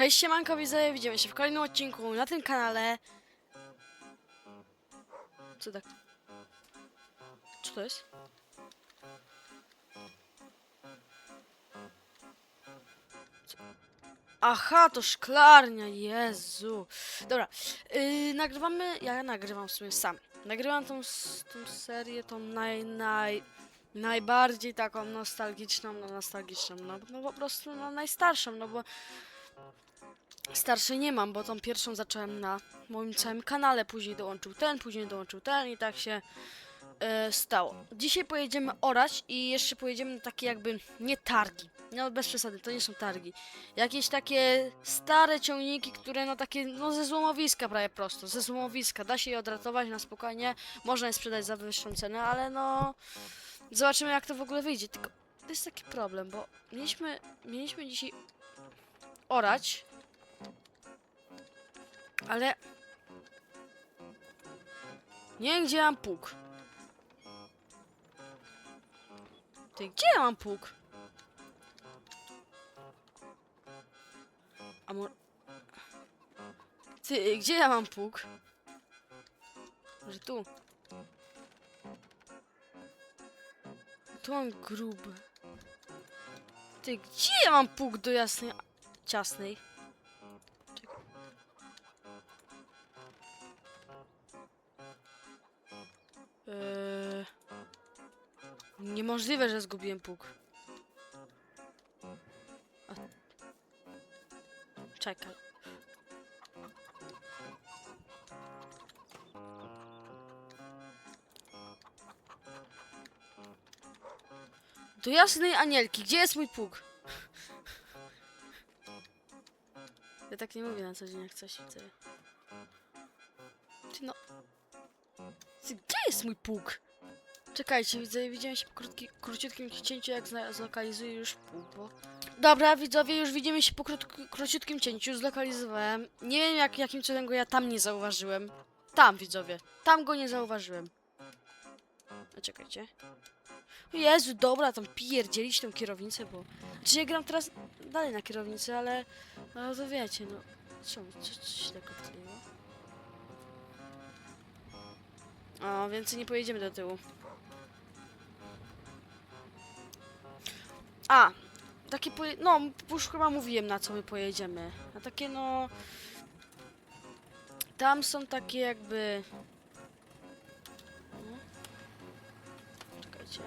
Cześć siemanko widzowie, widzimy się w kolejnym odcinku na tym kanale. Co tak? Co to jest? Co? Aha, to szklarnia, Jezu. Dobra, yy, nagrywamy, ja nagrywam w sumie sam. Nagrywam tą, tą serię, tą naj, naj, najbardziej taką nostalgiczną, no nostalgiczną, no, no po prostu no, najstarszą, no bo Starszej nie mam, bo tą pierwszą zacząłem na moim całym kanale, później dołączył ten, później dołączył ten i tak się e, stało. Dzisiaj pojedziemy orać i jeszcze pojedziemy na takie jakby nie targi. No bez przesady, to nie są targi. Jakieś takie stare ciągniki, które no takie no ze złomowiska prawie prosto, ze złomowiska. Da się je odratować na spokojnie, można je sprzedać za wyższą cenę, ale no zobaczymy jak to w ogóle wyjdzie. Tylko to jest taki problem, bo mieliśmy, mieliśmy dzisiaj orać, ale... Nie wiem, gdzie mam pług. Ty, gdzie ja mam pług? A mo... Ty, gdzie ja mam pług? Może tu? Tu mam gruby. Ty, gdzie ja mam pług do jasnej... ciasnej? Niemożliwe, że zgubiłem pług. A... Czekaj. Do jasnej anielki, gdzie jest mój pług? Ja tak nie mówię na co dzień, jak coś chcę. Ty no... Gdzie jest mój pług? Czekajcie, widzę, widziałem się po krótki, króciutkim cięciu, jak zlokalizuję już bo... Dobra, widzowie, już widzimy się po krótk- króciutkim cięciu, zlokalizowałem. Nie wiem, jak, jakim cudem go ja tam nie zauważyłem. Tam, widzowie, tam go nie zauważyłem. A czekajcie. Jezu, dobra, tam pierdzielić tą kierownicę, bo... Czy ja gram teraz dalej na kierownicy, ale... No to wiecie, no... Co, co, co się tak odkleiło? O, więcej nie pojedziemy do tyłu. A, takie poje... No, już chyba mówiłem na co my pojedziemy. A takie no... Tam są takie jakby... No. Czekajcie.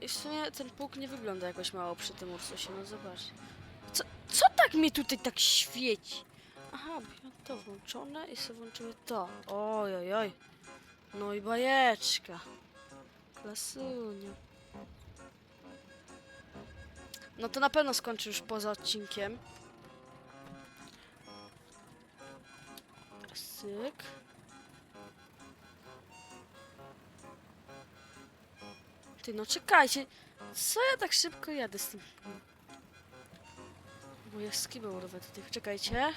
I w sumie ten pług nie wygląda jakoś mało przy tym Ursusie, no zobacz. Co, co tak mnie tutaj tak świeci? Aha, ja to włączone i sobie włączymy to. Oj, oj, oj. No i bajeczka. Klasunia. No to na pewno skończy już poza odcinkiem. Syk. Ty, no czekajcie. Co ja tak szybko jadę z tym? Bo ja skibę urwę tutaj. Czekajcie.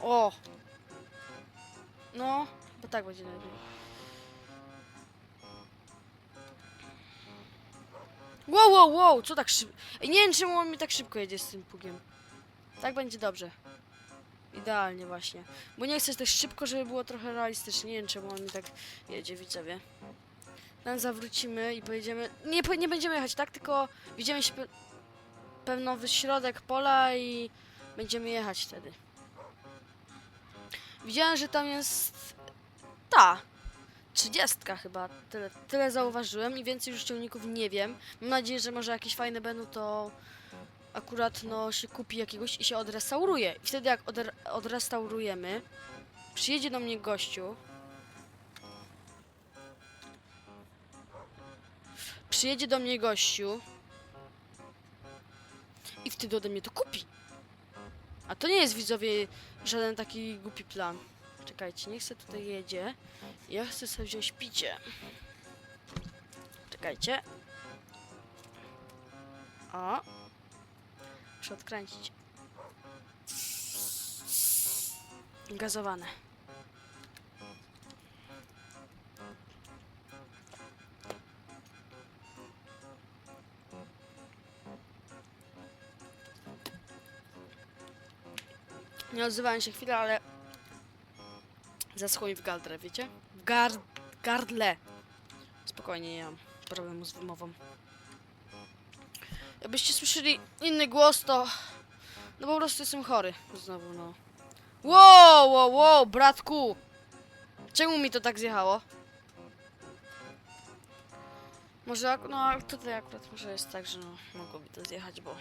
O! No, bo tak będzie najlepiej. Wow, wow, wow, co tak szybko? Nie wiem, czemu on mi tak szybko jedzie z tym pugiem. Tak będzie dobrze. Idealnie właśnie. Bo nie chcę też szybko, żeby było trochę realistycznie. Nie wiem, czemu on mi tak jedzie, widzowie. Tam zawrócimy i pojedziemy... Nie, nie będziemy jechać tak, tylko widzimy się pe pewno w środek pola i będziemy jechać wtedy. Widziałem, że tam jest ta. Trzydziestka chyba. Tyle, tyle zauważyłem i więcej już ciągników nie wiem. Mam nadzieję, że może jakieś fajne będą, to akurat no się kupi jakiegoś i się odrestauruje. I wtedy jak odre odrestaurujemy, przyjedzie do mnie gościu. Przyjedzie do mnie gościu i wtedy ode mnie to kupi. A to nie jest widzowie żaden taki głupi plan czekajcie, niech se tutaj jedzie. Ja chcę sobie wziąć picie. Czekajcie. O. Muszę odkręcić. Gazowane. Nie odzywałem się chwilę, ale zaschło mi w gardle, wiecie? W gar gardle. Spokojnie, nie mam problemu z wymową. Jakbyście słyszeli inny głos, to... No po prostu jestem chory. Znowu, no. Wow, wow, wow, bratku! Czemu mi to tak zjechało? Może, no tutaj akurat może jest tak, że no, mogło mi to zjechać, bo...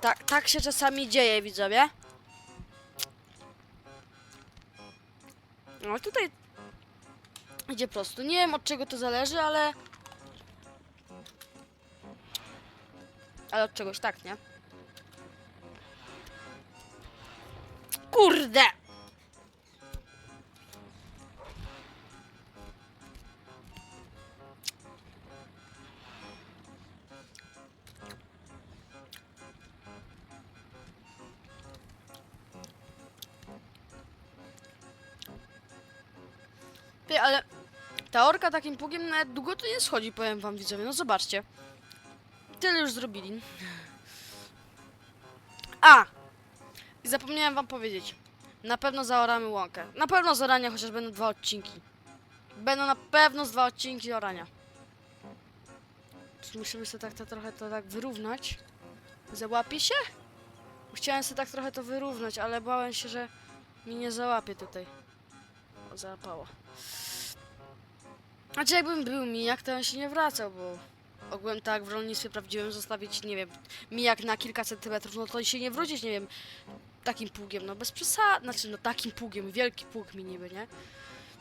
Tak, tak się czasami dzieje, widzowie. No tutaj idzie prosto. Nie wiem od czego to zależy, ale... Ale od czegoś tak, nie? Kurde! Takim pługiem nawet długo to nie schodzi, powiem wam widzowie. No zobaczcie. Tyle już zrobili. A! I zapomniałem wam powiedzieć. Na pewno zaoramy łąkę. Na pewno z orania chociaż będą dwa odcinki. Będą na pewno z dwa odcinki orania. Musimy sobie tak to trochę to tak wyrównać? Załapie się? Chciałem sobie tak trochę to wyrównać, ale bałem się, że mi nie załapie tutaj. O, załapało. Znaczy jakbym był mijak, to on się nie wracał, bo ogółem tak w rolnictwie prawdziwym zostawić, nie wiem, mijak na kilka centymetrów, no to się nie wrócić, nie wiem, takim pługiem, no bez przesady, znaczy no takim pługiem, wielki pług mi niby, nie?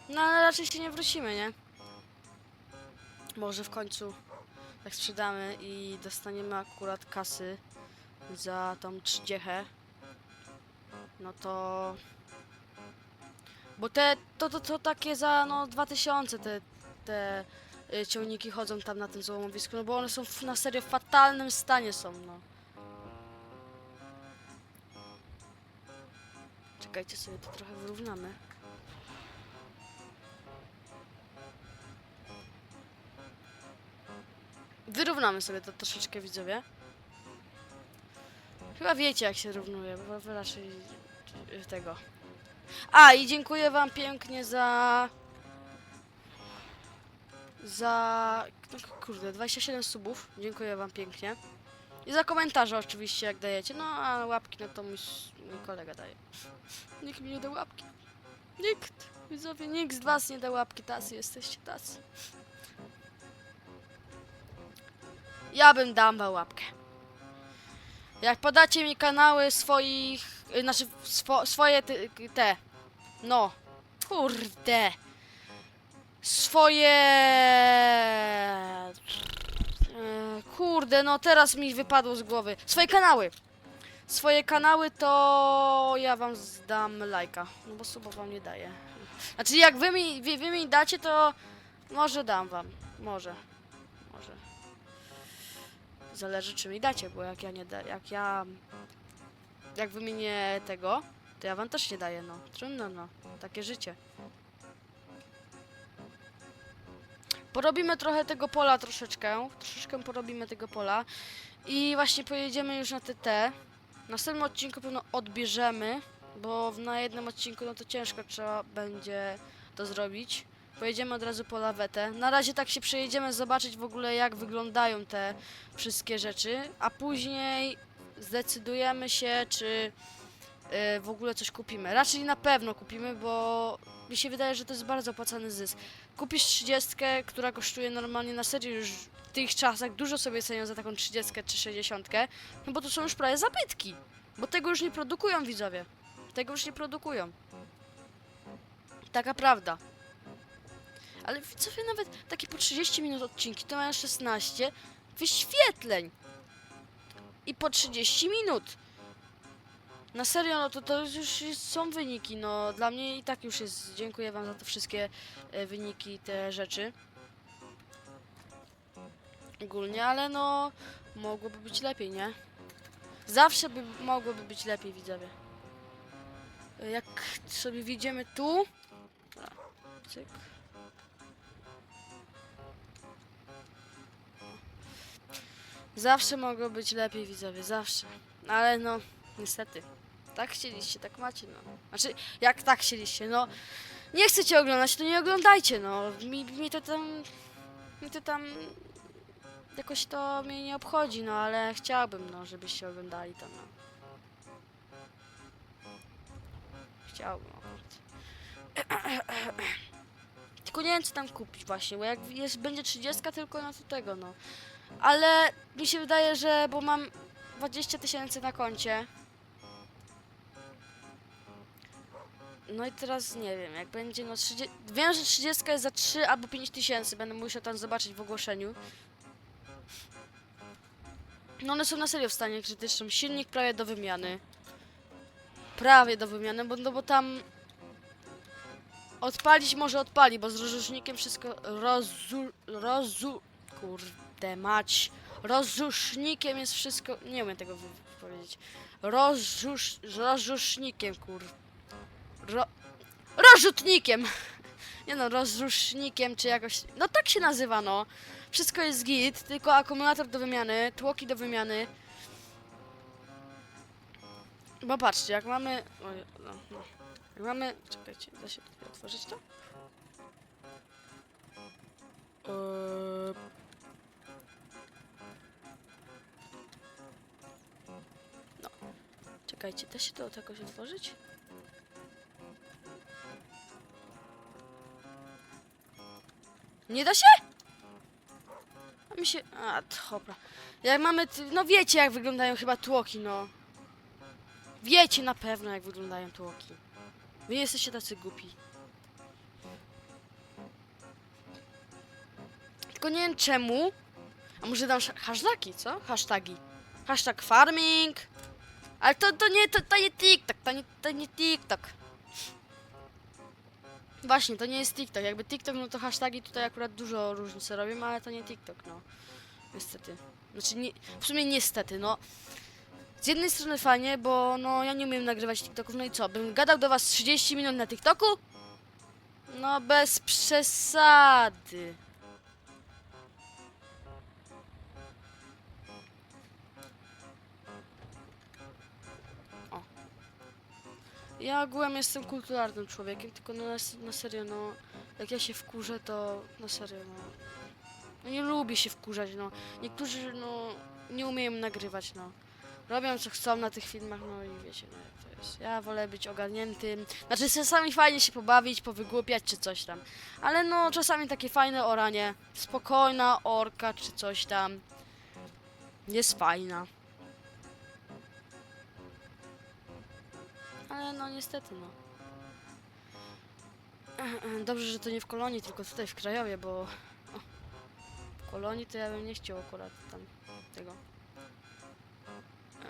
No ale raczej się nie wrócimy, nie? Może w końcu jak sprzedamy i dostaniemy akurat kasy za tą trzydziechę, no to... Bo te, to, to, to takie za, no, 2000 te, te y, ciągniki chodzą tam na tym złomowisku, no bo one są na serio w fatalnym stanie są, no. Czekajcie sobie, to trochę wyrównamy. Wyrównamy sobie to troszeczkę, widzowie. Chyba wiecie, jak się równuje, bo wy raczej y, tego. A, i dziękuję wam pięknie za... Za... No, kurde, 27 subów. Dziękuję wam pięknie. I za komentarze oczywiście, jak dajecie. No, a łapki, no to mój, mój kolega daje. Nikt mi nie da łapki. Nikt. Widzowie, nikt z was nie da łapki. Tacy jesteście, tacy. Ja bym wam łapkę. Jak podacie mi kanały swoich... y, Znaczy, swo, swoje ty, te... No. Kurde. Swoje... E, Kurde, no teraz mi wypadło z głowy. Swoje kanały. Swoje kanały to ja wam zdam lajka. No bo suba wam nie daję. Znaczy jak wy mi, wy, wy mi dacie, to może dam wam. Może. Może. Zależy czy mi dacie, bo jak ja nie da, jak ja... Jak wy mi nie tego, to ja wam też nie daję, no. Trudno, no. Takie życie. Porobimy trochę tego pola troszeczkę. Troszeczkę porobimy tego pola. I właśnie pojedziemy już na TT. W następnym odcinku pewno odbierzemy, bo na jednym odcinku no to ciężko trzeba będzie to zrobić. Pojedziemy od razu po lawetę. Na razie tak się przejedziemy zobaczyć w ogóle jak wyglądają te wszystkie rzeczy, a później zdecydujemy się czy y, w ogóle coś kupimy. Raczej na pewno kupimy, bo mi się wydaje, że to jest bardzo opłacany zysk. Kupisz 30, która kosztuje normalnie na serio już w tych czasach dużo sobie cenią za taką 30 czy 60, no bo to są już prawie zabytki. Bo tego już nie produkują widzowie. Tego już nie produkują. Taka prawda. Ale widzowie nawet takie po 30 minut odcinki to mają 16 wyświetleń. I po 30 minut. Na serio, no to, to już są wyniki, no dla mnie i tak już jest, dziękuję wam za te wszystkie e, wyniki, te rzeczy. Ogólnie, ale no mogłoby być lepiej, nie? Zawsze by mogłoby być lepiej, widzowie. E, Jak sobie widzimy tu... A, cyk. Zawsze mogło być lepiej, widzowie, zawsze. Ale no, niestety. Tak chcieliście, tak macie, no. Znaczy, jak tak chcieliście, no. Nie chcecie oglądać, to nie oglądajcie, no. Mi, mi to tam... Mi to tam... Jakoś to mnie nie obchodzi, no, ale chciałbym, no, żebyście oglądali to, no. Chciałbym akurat. Tylko nie wiem, co tam kupić właśnie, bo jak jest, będzie 30 tylko na to tego, no. Ale mi się wydaje, że, bo mam 20 tysięcy na koncie. No i teraz nie wiem, jak będzie no 30... Wiem, że 30 jest za 3 albo 5 tysięcy, będę musiał tam zobaczyć w ogłoszeniu. No one są na serio w stanie krytycznym. Silnik prawie do wymiany. Prawie do wymiany, bo, no bo tam... Odpalić może odpali, bo z rozrusznikiem wszystko rozu... rozu... Kurde mać. Rozrusznikiem jest wszystko... Nie umiem tego powiedzieć. Rozrusz... rozrusznikiem, kur... Ro... Rozrzutnikiem! Nie no, rozrusznikiem czy jakoś... No tak się nazywa, no. Wszystko jest git, tylko akumulator do wymiany, tłoki do wymiany. Bo patrzcie, jak mamy... Oj, no, no. Jak mamy... Czekajcie, da się tutaj otworzyć to? Eee... No. Czekajcie, da się to jakoś otworzyć? Nie da się? A mi się... A, dobra. Jak mamy... No wiecie, jak wyglądają chyba tłoki, no. Wiecie na pewno, jak wyglądają tłoki. Wy jesteście tacy głupi. Tylko nie wiem czemu. A może dam hashtagi, co? Hashtagi. Hashtag farming. Ale to, to nie, to, to nie TikTok, to nie, to nie TikTok. Właśnie, to nie jest TikTok. Jakby TikTok, no to hashtagi tutaj akurat dużo różnicy robią, ale to nie TikTok, no. Niestety. Znaczy, nie, w sumie niestety, no. Z jednej strony fajnie, bo no ja nie umiem nagrywać TikToków, no i co? Bym gadał do was 30 minut na TikToku? No bez przesady. Ja ogółem jestem kulturalnym człowiekiem, tylko no na, na serio, no jak ja się wkurzę, to na serio, no. No nie lubię się wkurzać, no. Niektórzy, no, nie umieją nagrywać, no. Robią co chcą na tych filmach, no i wiecie, no jak to jest. Ja wolę być ogarniętym. Znaczy czasami fajnie się pobawić, powygłupiać czy coś tam. Ale no czasami takie fajne oranie. Spokojna orka czy coś tam. Jest fajna. No niestety no. Dobrze, że to nie w kolonii, tylko tutaj w Krajowie, bo w kolonii to ja bym nie chciał akurat tam tego.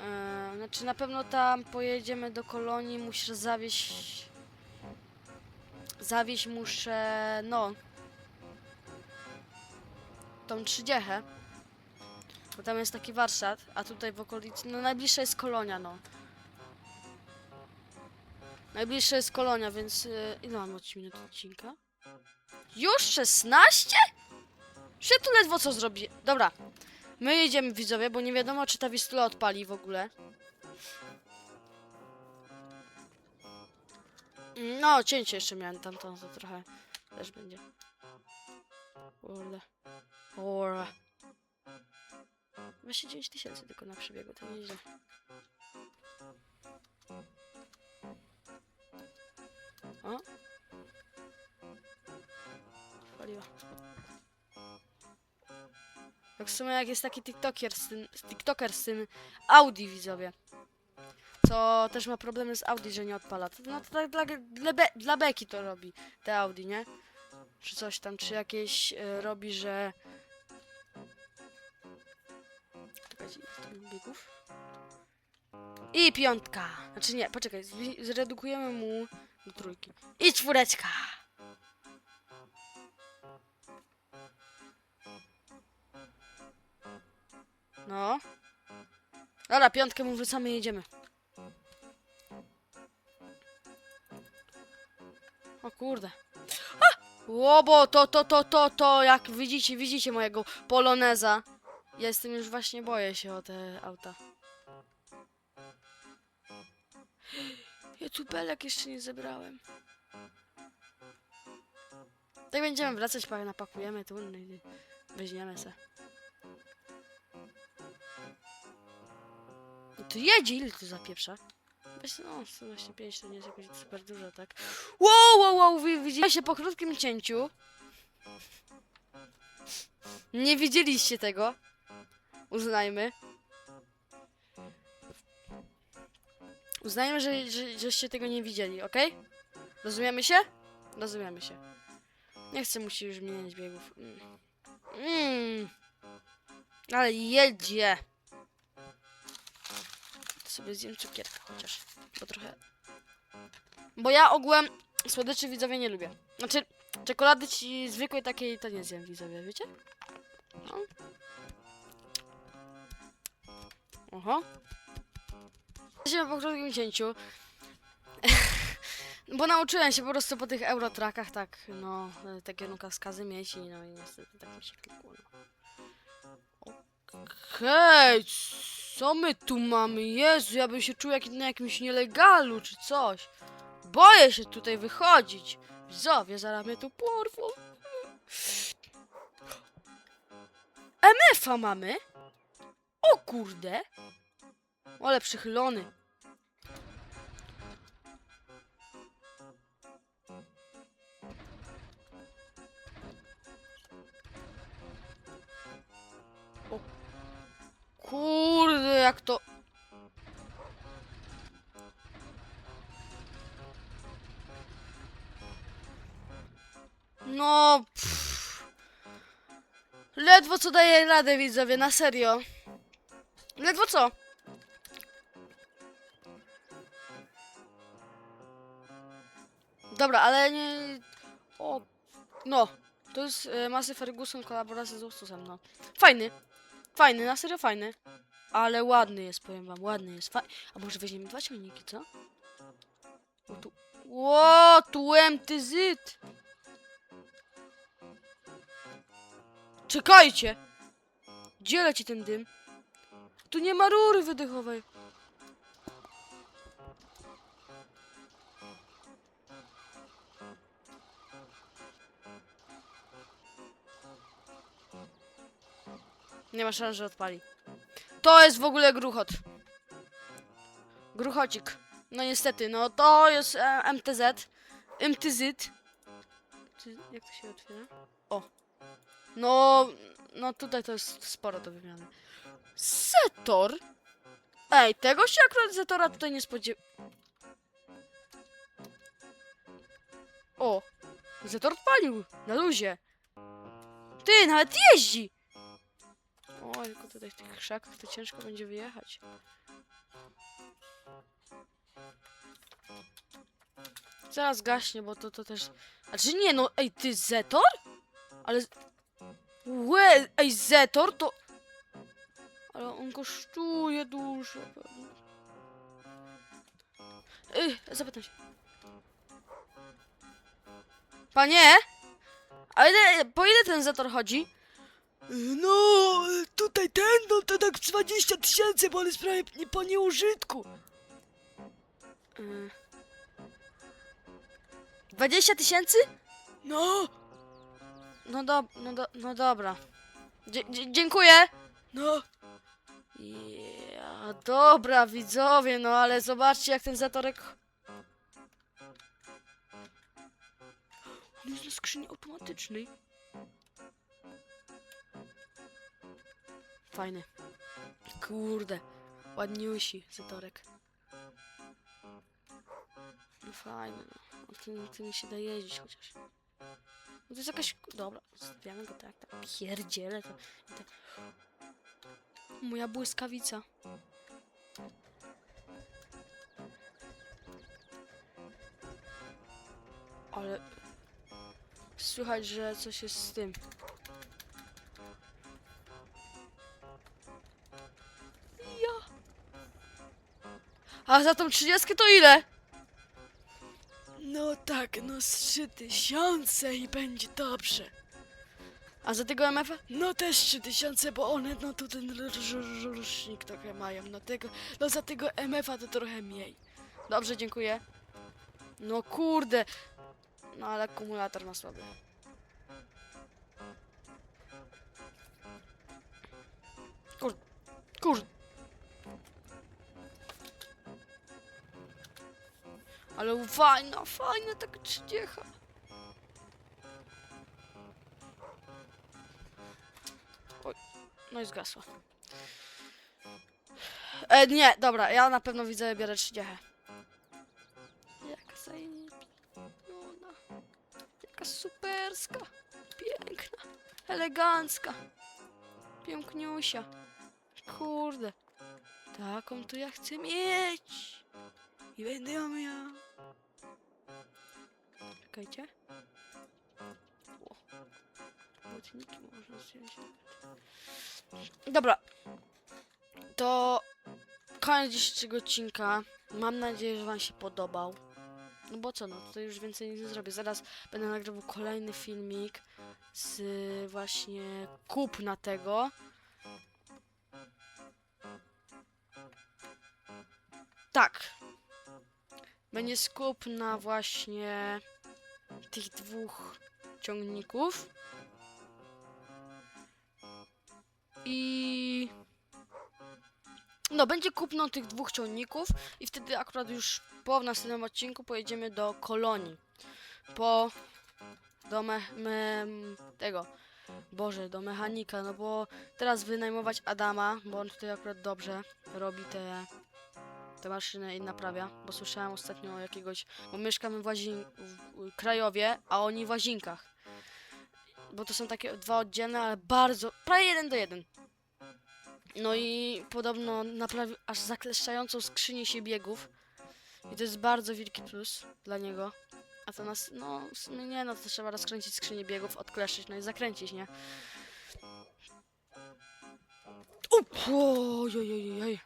Eee, znaczy na pewno tam pojedziemy do kolonii, muszę zawieźć... Zawieźć muszę, no... Tą trzydziechę. Bo tam jest taki warsztat, a tutaj w okolicy, no najbliższa jest kolonia, no. Najbliższa jest kolonia, więc... Yy, ile mam minut odcinka? Już 16? Że tu ledwo co zrobi. Dobra. My jedziemy widzowie, bo nie wiadomo czy ta Wistula odpali w ogóle. No, cięcie jeszcze miałem tamtą, to trochę też będzie. Kurde. Kurde. 29 tysięcy tylko na przebiegu, to nieźle. O. Tak w sumie jak jest taki TikToker z tym, TikToker z tym Audi widzowie. Co też ma problemy z Audi, że nie odpala. No to tak dla, dla, be, dla beki to robi, te Audi, nie? Czy coś tam, czy jakieś e, robi, że... Czekajcie, biegów? I piątka! Znaczy nie, poczekaj, zredukujemy mu do trójki. I czwóreczka! No. Dobra, piątkę mu wrzucamy i jedziemy. O kurde. Łobo, to, to, to, to, to, jak widzicie, widzicie mojego poloneza. Ja jestem już właśnie, boję się o te auta. Ja tu belek jeszcze nie zebrałem. Tak będziemy wracać, pa- napakujemy tu weźmiemy se. To jedzie, ile tu zapieprza? No, 125 to nie jest jakoś super dużo, tak? Wow, wow, wow, widzieliście się po krótkim cięciu. Nie widzieliście tego. Uznajmy. Uznajmy, że, że, żeście tego nie widzieli, ok? Rozumiemy się? Rozumiemy się. Nie chcę musi już zmieniać biegów. Mm. Mm. Ale jedzie. Sobie zjem cukierka chociaż. Bo trochę... Bo ja ogółem słodyczy widzowie nie lubię. Znaczy, czekolady ci zwykłej takiej to nie zjem widzowie, wiecie? No. Oho. Jesteśmy po krótkim cięciu. Bo nauczyłem się po prostu po tych eurotrakach tak, no, e, te kierunkowskazy mieć i no i niestety tak mi się klikło. No. Okej, co my tu mamy? Jezu, ja bym się czuł jak na jakimś nielegalu czy coś. Boję się tutaj wychodzić. Widzowie, zaraz mnie tu porwą. MF-a mamy? O kurde. Ale przychylony. Kurde, jak to... No... Pff. Ledwo co daje radę, widzowie, na serio. Ledwo co? Dobra, ale nie... O... No. To jest e, Massey Ferguson kolaboracja z Ursusem, no. Fajny. Fajny, na serio fajny. Ale ładny jest, powiem wam, ładny jest. Fa A może weźmiemy dwa ciągniki, co? O tu... Ło, tu MTZ! Czekajcie! Gdzie leci ten dym? Tu nie ma rury wydechowej. Nie ma szans, że odpali. To jest w ogóle gruchot. Gruchocik. No niestety, no to jest e, MTZ. MTZ. Jak to się otwiera? O. No, no tutaj to jest sporo do wymiany. Zetor? Ej, tego się akurat Zetora tutaj nie spodziewa... O! Zetor odpalił, na luzie. Ty, nawet jeździ! O, tylko tutaj w tych krzakach to ciężko będzie wyjechać. Zaraz gaśnie, bo to, to też... A czy nie, no, ej, ty Zetor? Ale... Łe, ej, Zetor to... Ale on kosztuje dużo. Ej, zapytam się. Panie? A po ile ten Zetor chodzi? No, tutaj ten, no to tak 20 tysięcy, bo on jest prawie nie po nieużytku. Y. 20 tysięcy? No, No, do, no, do, no dobra. Dzie dzie dziękuję. no, Ja, dobra, widzowie, no ale zobaczcie jak ten zatorek... On jest na skrzyni automatycznej. Fajny. Kurde. Ładniusi zatorek. No fajny, no. Tym, tym się da jeździć chociaż. No to jest jakaś... Dobra, zostawiamy go tak, tak. Pierdziele to... to... Moja błyskawica. Ale... Słychać, że coś jest z tym. A za tą trzydziestkę to ile? no tak, no z 3 tysiące i będzie dobrze. A za tego MF-a? No też 3 tysiące, bo one, no to ten rocznik trochę mają, no tego, no za tego MF-a to trochę mniej. Dobrze, dziękuję. No kurde. No ale akumulator ma słaby. Ale fajna, fajna taka trzydziecha. Oj, no i zgasła. E, nie, dobra, ja na pewno widzę, biorę trzydziechę. Jaka zajebiona. Jaka superska. Piękna. Elegancka. Piękniusia. Kurde. Taką to ja chcę mieć. I będę ją miał. Czekajcie. O. Błotniki można zdjąć. Dobra. To koniec dzisiejszego odcinka. Mam nadzieję, że Wam się podobał. No bo co, no to już więcej nic nie zrobię. Zaraz będę nagrywał kolejny filmik z właśnie kupna tego. Tak. Będzie skup na właśnie tych dwóch ciągników. I no, będzie kupno tych dwóch ciągników i wtedy akurat już po następnym odcinku pojedziemy do kolonii. Po do me, me, tego. Boże, do mechanika, no bo teraz wynajmować Adama, bo on tutaj akurat dobrze robi te, te maszyny i naprawia, bo słyszałem ostatnio jakiegoś, bo mieszkamy w, Łazin, w Krajowie, a oni w Łazinkach. Bo to są takie dwa oddzielne, ale bardzo, prawie jeden do jeden. No i podobno naprawił aż zakleszczającą skrzynię się biegów. I to jest bardzo wielki plus dla niego. A to nas, no w sumie nie, no to trzeba rozkręcić skrzynię biegów, odkleszczyć, no i zakręcić, nie? Ojojojoj.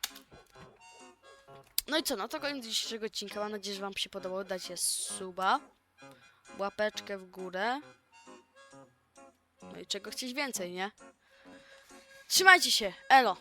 No i co, no to koniec dzisiejszego odcinka. Mam nadzieję, że wam się podobało. Dajcie suba, łapeczkę w górę. No i czego chcieć więcej, nie? Trzymajcie się, elo!